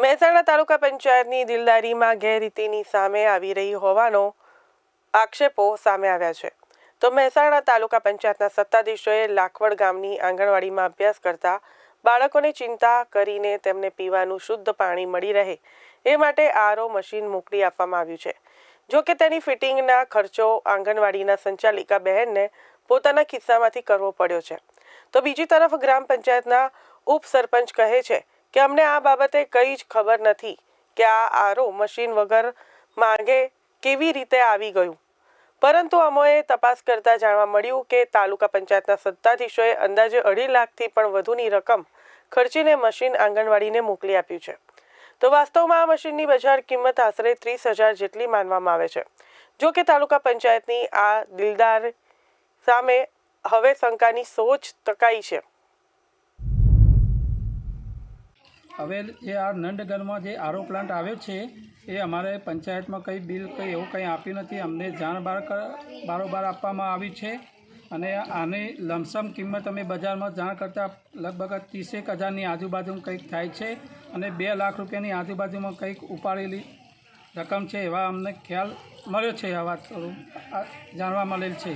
મહેસાણા તાલુકા પંચાયતની દિલદારીમાં ગેરરીતિની સામે આવી રહી હોવાનો આક્ષેપો સામે આવ્યા છે. તો મહેસાણા તાલુકા પંચાયતના સત્તાધીશોએ લાખવડ ગામની આંગણવાડીમાં અભ્યાસ કરતા બાળકોને ચિંતા કરીને તેમને પીવાનું શુદ્ધ પાણી મળી રહે એ માટે આરો મશીન મોકલી આપવામાં આવ્યું છે. જો કે તેની ફિટિંગના ખર્ચો આંગણવાડીના સંચાલિકા બહેનને પોતાના ખિસ્સામાંથી કરવો પડ્યો છે. તો બીજી તરફ ગ્રામ પંચાયતના ઉપસરપંચ કહે છે કે અમને આ બાબતે કંઈ જ ખબર નથી કે આ આરો મશીન વગર માંગે કેવી રીતે આવી ગયું. પરંતુ અમોએ તપાસ કરતા જાણવા મળ્યું કે તાલુકા પંચાયતના સત્તાધીશોએ અંદાજે અઢી લાખથી પણ વધુની રકમ ખર્ચીને મશીન આંગણવાડીને મોકલી આપ્યું છે. તો વાસ્તવમાં આ મશીનની બજાર કિંમત આશરે ત્રીસ હજાર જેટલી માનવામાં આવે છે. જો કે તાલુકા પંચાયતની આ દિલદાર સામે હવે શંકાની સોચ તકાઈ છે. હવે જે આ નંદગરમાં જે આરો પ્લાન્ટ આવ્યો છે, એ અમારે પંચાયતમાં કંઈ બિલ કંઈ એવું કંઈ આપ્યું નથી. અમને જાણ બાર બારોબાર આપવામાં આવી છે. અને આની લમસમ કિંમત અમે બજારમાં જાણ કરતાં લગભગ ત્રીસેક હજારની આજુબાજુમાં કંઈક થાય છે અને બે લાખ રૂપિયાની આજુબાજુમાં કંઈક ઉપાડેલી રકમ છે એવા અમને ખ્યાલ મળ્યો છે, આ વાત જાણવા મળેલ છે.